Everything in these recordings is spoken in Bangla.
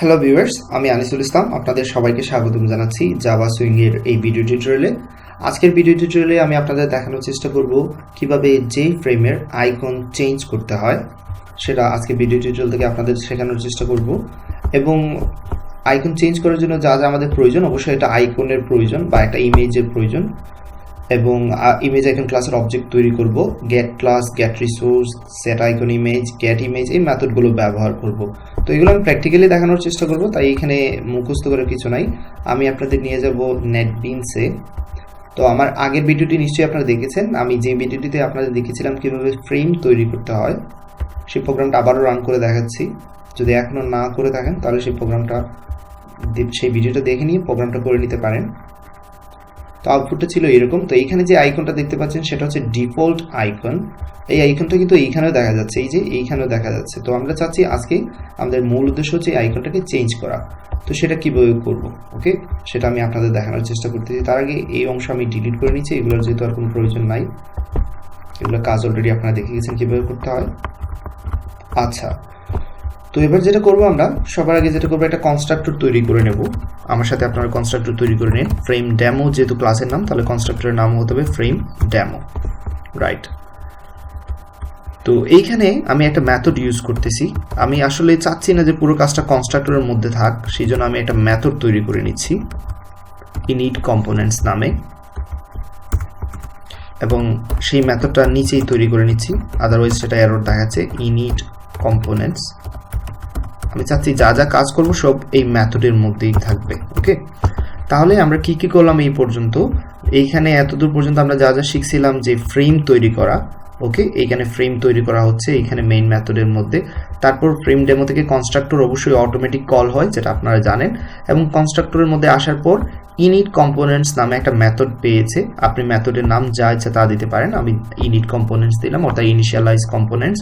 হ্যালো ভিউয়ার্স আমি আনিসুল ইসলাম। আপনাদের সবাইকে স্বাগতম জানাচ্ছি জাভা সুইংয়ের এই ভিডিও টিউটোরিয়ালে আজকের ভিডিও টিউটোরিয়ালে আমি আপনাদের দেখানোর চেষ্টা করব কীভাবে যে ফ্রেমের আইকন চেঞ্জ করতে হয়, সেটা আজকে ভিডিও টিউটোরিয়াল থেকে আপনাদের শেখানোর চেষ্টা করব। এবং আইকন চেঞ্জ করার জন্য যা যা আমাদের প্রয়োজন, অবশ্যই এটা আইকনের প্রয়োজন বা একটা ইমেজের প্রয়োজন। এবং ইমেজ আইকন ক্লাসের অবজেক্ট তৈরি করব। Get class get resource set icon image get image এই মেথডগুলো ব্যবহার করব। তো এগুলো আমি প্র্যাকটিক্যালি দেখানোর চেষ্টা করব, তাই এখানে মুখস্থ করার কিছু নাই। আমি আপনাদের নিয়ে যাব নেটবিনসে তো আমার আগের ভিডিওটি নিশ্চয়ই আপনারা দেখেছেন। আমি যে ভিডিওটিতে আপনাদের দেখেছিলাম কীভাবে ফ্রেম তৈরি করতে হয়, সেই প্রোগ্রামটা আবারও রান করে দেখাচ্ছি। যদি এখনও না করে থাকেন, তাহলে সেই প্রোগ্রামটা সেই ভিডিওটা দেখে নিয়ে প্রোগ্রামটা করে নিতে পারেন। তো আউটপুটটা ছিল এরকম। তো এইখানে যে আইকনটা দেখতে পাচ্ছেন, সেটা হচ্ছে ডিফল্ট আইকন এই আইকনটা কিন্তু এইখানেও দেখা যাচ্ছে, এই যে এইখানেও দেখা যাচ্ছে। তো আমরা চাচ্ছি আজকে আমাদের মূল উদ্দেশ্য হচ্ছে এই আইকনটাকে চেঞ্জ করা। তো সেটা কীভাবে করব? ওকে সেটা আমি আপনাদের দেখানোর চেষ্টা করতেছি। তার আগে এই অংশ আমি ডিলিট করে নিচ্ছি, এগুলোর যেহেতু আর কোনো প্রয়োজন নাই। এগুলো কাজ অলরেডি আপনারা দেখে গেছেন কীভাবে করতে হয়। আচ্ছা তো এবার যেটা করব আমরা, সবার আগে যেটা করব, একটা কনস্ট্রাক্টর তৈরি করে নেব। আমার সাথে আপনারা কনস্ট্রাক্টর তৈরি করে নিন। ফ্রেম ড্যামো যেহেতু ক্লাসের নাম, তাহলে কনস্ট্রাক্টরের নাম হতে হবে ফ্রেম ড্যামো রাইট তো এইখানে আমি একটা ম্যাথড ইউজ করতেছি। আমি আসলে চাচ্ছি না যে পুরো কাজটা কনস্ট্রাক্টরের মধ্যে থাক সেই জন্য আমি একটা ম্যাথড তৈরি করে নিচ্ছি ইনিট কম্পোনেন্টস নামে। এবং সেই মেথডটা নিচেই তৈরি করে নিচ্ছি। আদারওয়াইজ সেটা এরর দেখাচ্ছে ইনিট কম্পোনেন্টস আমি চাচ্ছি যা যা কাজ করব সব এই ম্যাথডের মধ্যেই থাকবে, ওকে? তাহলে আমরা কি কি করলাম এই পর্যন্ত? এইখানে এতদূর পর্যন্ত আমরা যা যা শিখছিলাম যে ফ্রেম তৈরি করা, ওকে? এইখানে ফ্রেম তৈরি করা হচ্ছে এইখানে মেইন ম্যাথডের মধ্যে। তারপর ফ্রেম ডেমো থেকে কনস্ট্রাক্টর অবশ্যই অটোমেটিক কল হয়, যেটা আপনারা জানেন। এবং কনস্ট্রাক্টরের মধ্যে আসার পর ইনিট কম্পোনেন্টস নামে একটা মেথড পেয়েছে। আপনি ম্যাথডের নাম যা ইচ্ছা তা দিতে পারেন। আমি ইনিট কম্পোনেন্টস দিলাম, অর্থাৎ ইনিশিয়ালাইজ কম্পোনেন্টস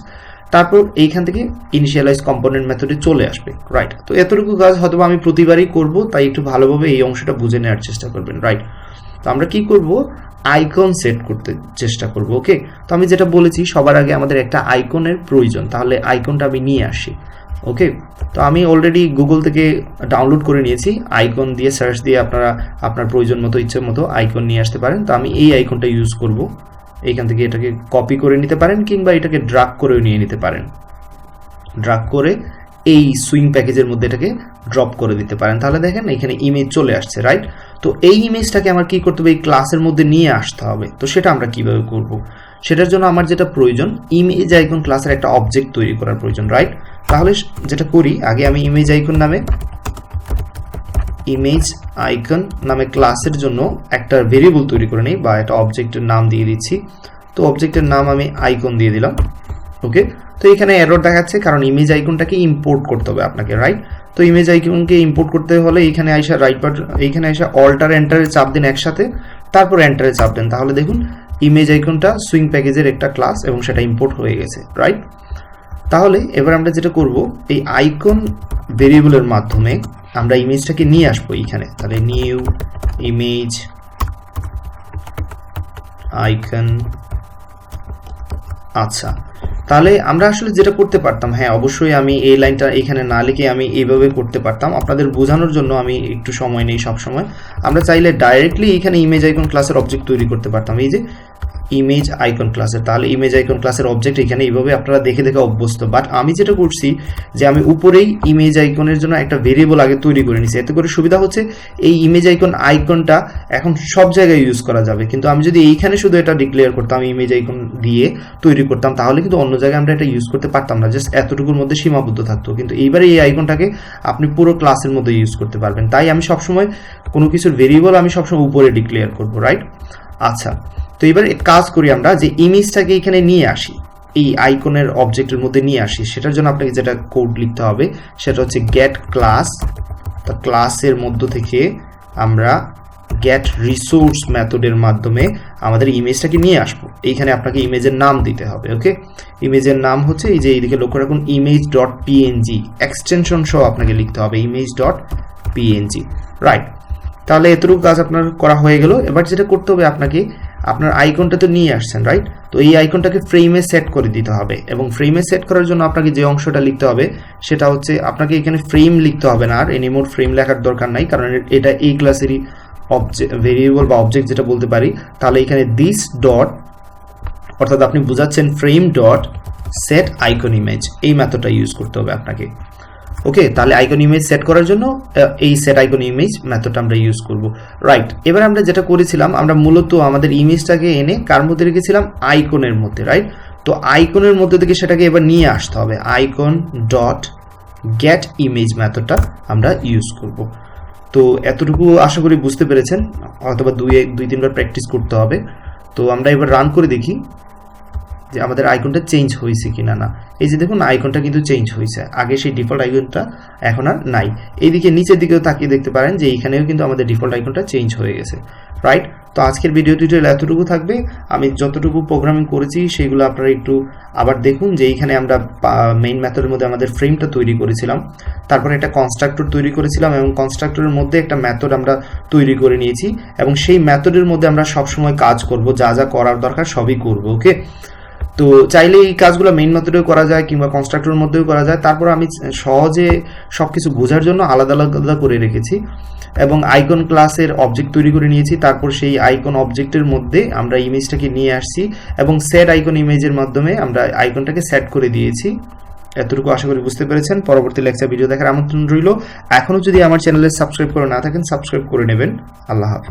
তারপর এইখান থেকে ইনিশিয়ালাইজ কম্পোনেন্ট মেথডে চলে আসবে রাইট তো এতটুকু কাজ হয়তো আমি প্রতিবারই করব, তাই একটু ভালোভাবে এই অংশটা বুঝে নেওয়ার চেষ্টা করবেন রাইট তো আমরা কি করব? আইকন সেট করতে চেষ্টা করব ওকে তো আমি যেটা বলেছি, সবার আগে আমাদের একটা আইকনের প্রয়োজন, তাহলে আইকনটা আমি নিয়ে আসি ওকে তো আমি অলরেডি গুগল থেকে ডাউনলোড করে নিয়েছি আইকন দিয়ে সার্চ দিয়ে আপনারা, আপনার প্রয়োজন মতো, ইচ্ছে মতো আইকন নিয়ে আসতে পারেন। তো আমি এই আইকনটা ইউজ করব। এইখান থেকে এটাকে কপি করে নিতে পারেন কিংবা এটাকে ড্রাগ করেও নিয়ে নিতে পারেন। ড্রাগ করে এই সুইং প্যাকেজের মধ্যে এটাকে ড্রপ করে দিতে পারেন। তাহলে দেখেন এখানে ইমেজ চলে আসছে রাইট তো এই ইমেজটাকে আমার কি করতে হবে? এই ক্লাসের মধ্যে নিয়ে আসতে হবে। তো সেটা আমরা কীভাবে করব? সেটার জন্য আমার যেটা প্রয়োজন ইমেজ আইকন ক্লাসের একটা অবজেক্ট তৈরি করার প্রয়োজন রাইট তাহলে যেটা করি, আগে আমি ইমেজ আইকন নামে ইমেজ আইকন নামে ক্লাসের জন্য একটা ভেরিয়েবল তৈরি করে নিই বা একটা অবজেক্টের নাম দিয়ে দিচ্ছি। তো অবজেক্টের নাম আমি আইকন দিয়ে দিলাম। ওকে তো এখানে এরর দেখাচ্ছে কারণ ইমেজ আইকনটাকে ইম্পোর্ট করতে হবে আপনাকে রাইট তো ইমেজ আইকনকে ইম্পোর্ট করতে হলে এইখানে আইসা রাইট বাট এইখানে আইসা অল্টার এন্টারে চাপ দিন একসাথে, তারপর এন্টারে চাপ দেন। তাহলে দেখুন ইমেজ আইকনটা সুইং প্যাকেজের একটা ক্লাস এবং সেটা ইম্পোর্ট হয়ে গেছে রাইট তাহলে এবার আমরা যেটা করব, এই আইকন ভেরিয়েবলের মাধ্যমে আমরা ইমেজটাকে নিয়ে আসব এইখানে তাহলে নিউ ইমেজ আইকন আচ্ছা। তাহলে আমরা আসলে যেটা করতে পারতাম হ্যাঁ অবশ্যই আমি এই লাইনটা এখানে না লিখে আমি এইভাবে করতে পারতাম। আপনাদের বোঝানোর জন্য আমি একটু সময় নেই সব সময় আমরা চাইলে ডাইরেক্টলি এখানে ইমেজ আইকন ক্লাসের অবজেক্ট তৈরি করতে পারতাম। এই যে ইমেজ আইকন ক্লাসের তাহলে ইমেজ আইকন ক্লাসের অবজেক্ট এখানে এইভাবে আপনারা দেখে দেখে অভ্যস্ত। বাট আমি যেটা করছি যে আমি উপরেই ইমেজ আইকনের জন্য একটা ভেরিয়েবল আগে তৈরি করে নিছি। এতে করে সুবিধা হচ্ছে এই ইমেজ আইকন আইকনটা এখন সব জায়গায় ইউজ করা যাবে। কিন্তু আমি যদি এইখানে শুধু এটা ডিক্লেয়ার করতাম ইমেজ আইকন দিয়ে তৈরি করতাম, তাহলে কিন্তু অন্য জায়গায় আমরা এটা ইউজ করতে পারতাম না। জাস্ট এতটুকুর মধ্যে সীমাবদ্ধ থাকতো। কিন্তু এইবারে এই আইকনটাকে আপনি পুরো ক্লাসের মধ্যে ইউজ করতে পারবেন। তাই আমি সবসময় কোনো কিছুর ভেরিয়েবল আমি সবসময় উপরে ডিক্লেয়ার করব রাইট আচ্ছা। তো এবার কাজ করি আমরা যে ইমেজটাকে এখানে নিয়ে আসি, এই আইকনের অবজেক্টের মধ্যে নিয়ে আসি, সেটার জন্য আপনাকে যেটা কোড লিখতে হবে, সেটা হচ্ছে গেট ক্লাস তা ক্লাসের মধ্য থেকে আমরা গেট রিসোর্স মেথডের মাধ্যমে আমাদের ইমেজটাকে নিয়ে আসব। এইখানে আপনাকে ইমেজের নাম দিতে হবে ওকে ইমেজের নাম হচ্ছে এই যে এইদিকে লক্ষ্য রাখুন ইমেজ ডট পিএনজি এক্সটেনশন সহ আপনাকে লিখতে হবে ইমেজ ডট পিএনজি রাইট তাহলে এতটুকু কাজ আপনার করা হয়ে গেল। এবার যেটা করতে হবে আপনাকে, আপনার আইকনটা তো নিয়ে আসছেন রাইট তো এই আইকনটাকে ফ্রেমে সেট করে দিতে হবে এবং ফ্রেমে সেট করার জন্য আপনাকে যে অংশটা লিখতে হবে, সেটা হচ্ছে আপনাকে এখানে ফ্রেম লিখতে হবে না আর এনিমোর ফ্রেম লেখার দরকার নাই, কারণ এটা এই ক্লাসেরই অবজেক্ট ভেরিয়েবল বা অবজেক্ট যেটা বলতে পারি, তাহলে এখানে দিস ডট অর্থাৎ আপনি বোঝাচ্ছেন frame dot set icon image এই মেথডটা ইউজ করতে হবে আপনাকে। ওকে তাহলে আইকন ইমেজ সেট করার জন্য এই সেট আইকন ইমেজ মেথডটা আমরা ইউজ করব। রাইট এবার আমরা যেটা করেছিলাম, আমরা মূলত আমাদের ইমেজটাকে এনে কার মধ্যে রেখেছিলাম? আইকনের মধ্যে রাইট তো আইকনের মধ্যে থেকে সেটাকে এবার নিয়ে আসতে হবে। আইকন ডট গেট ইমেজ মেথডটা আমরা ইউজ করব। তো এতটুকু আশা করি বুঝতে পেরেছেন, অথবা দুই এক দুই, তিনবার প্র্যাকটিস করতে হবে। তো আমরা এবার রান করে দেখি। যে আমাদের আইকনটা চেঞ্জ হয়েছে কি না। এই যে দেখুন আইকনটা কিন্তু চেঞ্জ হয়েছে। আগে সেই ডিফল্ট আইকনটা এখন আর নাই। এইদিকে নিচের দিকেও তাকিয়ে দেখতে পারেন যে এইখানেও কিন্তু আমাদের ডিফল্ট আইকনটা চেঞ্জ হয়ে গেছে। রাইট তো আজকের ভিডিও টিউটোরিয়াল এতটুকু থাকবে। আমি যতটুকু প্রোগ্রামিং করেছি, সেগুলো আপনারা একটু আবার দেখুন যে এইখানে আমরা মেইন মেথডের মধ্যে আমাদের ফ্রেমটা তৈরি করেছিলাম। তারপরে একটা কনস্ট্রাক্টর তৈরি করেছিলাম এবং কনস্ট্রাক্টরের মধ্যে একটা মেথড আমরা তৈরি করে নিয়েছি। এবং সেই মেথডের মধ্যে আমরা সবসময় কাজ করব, যা যা করার দরকার সবই করব ওকে তো চাইলে এই কাজগুলো মেইন মেথডেও করা যায় কিংবা কনস্ট্রাক্টরের মধ্যেও করা যায়। তারপর আমি সহজে সব কিছু বোঝার জন্য আলাদা আলাদা করে রেখেছি এবং আইকন ক্লাসের অবজেক্ট তৈরি করে নিয়েছি। তারপর সেই আইকন অবজেক্টের মধ্যে আমরা ইমেজটাকে নিয়ে আসছি এবং সেট আইকন ইমেজের মাধ্যমে আমরা আইকনটাকে সেট করে দিয়েছি। এতটুকু আশা করি বুঝতে পেরেছেন। পরবর্তী লেকচার ভিডিও দেখার আমন্ত্রণ রইল। এখনও যদি আমার চ্যানেলে সাবস্ক্রাইব করে না থাকেন সাবস্ক্রাইব করে নেবেন। আল্লাহ হাফিজ।